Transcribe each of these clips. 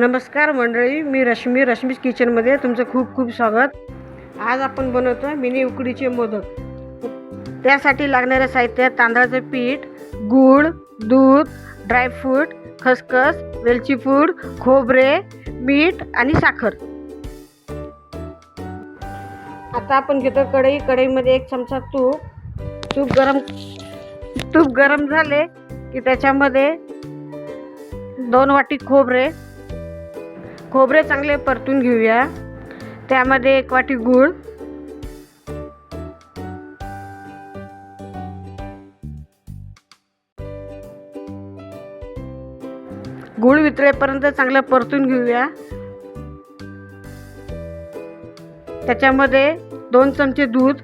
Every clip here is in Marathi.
नमस्कार मंडळी मी रश्मी रश्मीज किचनमध्ये तुमचं खूप खूप स्वागत. आज आपण बनवतो मिनी उकडीचे मोदक. त्यासाठी लागणारे साहित्य तांदळाचं पीठ गूळ दूध ड्रायफ्रूट खसखस वेलची पूड खोबरे मीठ आणि साखर. आता आपण घेतो कढई. कढईमध्ये एक चमचा तूप. तूप गरम तूप गरम झाले की त्याच्यामध्ये दोन वाटी खोबरे खोबरे चांगले परतून घेऊया. त्यामध्ये एक वाटी गूळ. गूळ वितळेपर्यंत चांगलं परतून घेऊया. त्याच्यामध्ये दोन चमचे दूध.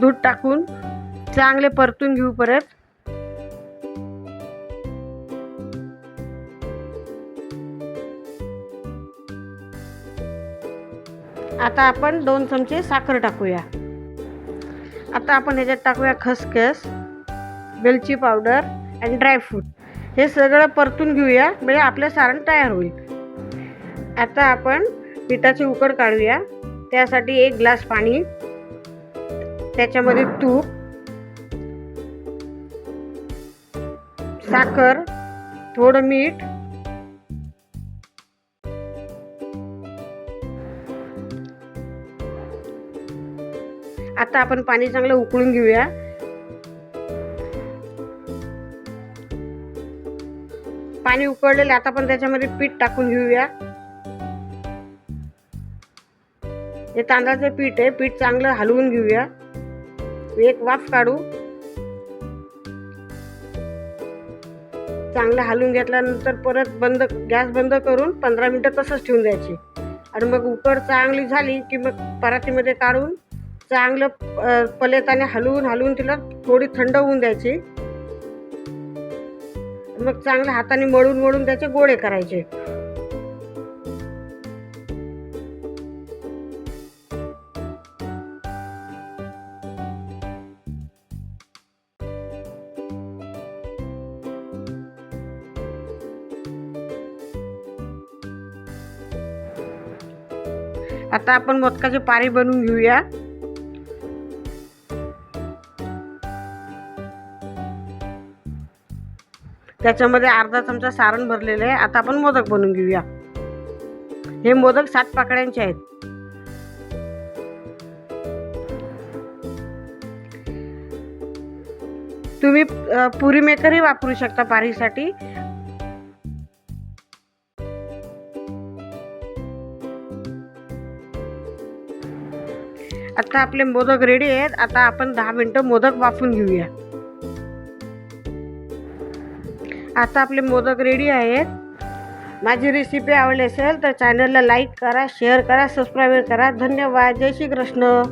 दूध टाकून चांगले परतून घेऊ परत. आता आपण दोन चमचे साखर टाकूया. आता आपण ह्याच्यात टाकूया खसखस वेलची पावडर आणि ड्रायफ्रूट हे सगळं परतून घेऊया म्हणजे आपलं सारण तयार होईल. आता आपण पिठाची उकड काढूया. त्यासाठी एक ग्लास पाणी त्याच्यामध्ये तूप साखर थोडं मीठ आता आपण पाणी चांगलं उकळून घेऊया. पाणी उकळलेलं आता आपण त्याच्यामध्ये पीठ टाकून घेऊया. हे तांदळाचं पीठ आहे पीठ चांगलं हलवून घेऊया. एक वाफ काढू. चांगलं हलवून घेतल्यानंतर परत बंद गॅस बंद करून पंधरा मिनटं तसंच ठेवून द्यायची. आणि मग उकड चांगली झाली की मग परातीमध्ये काढून चांगलं पलेताने हलवून हलवून तिला थोडी थंड होऊन द्यायची. मग चांगल्या हाताने मळून मळून त्याचे गोळे करायचे. आता आपण मोदकाचे पारी बनवून घेऊया. त्याच्यामध्ये अर्धा चमचा सारण भरलेलं आहे. आता आपण मोदक बनवून घेऊया. हे मोदक सात पाकड्यांचे आहेत. तुम्ही पुरी मेकरही वापरू शकता पारीसाठी. आता आपले मोदक रेडी आहेत. आता आपण दहा मिनटं मोदक वाफून घेऊया. आता आपले मोदक रेडी आहेत. माझी रेसिपी आवडली असेल तर चॅनलला लाईक करा शेअर करा सबस्क्राईब करा. धन्यवाद. जय श्री कृष्ण.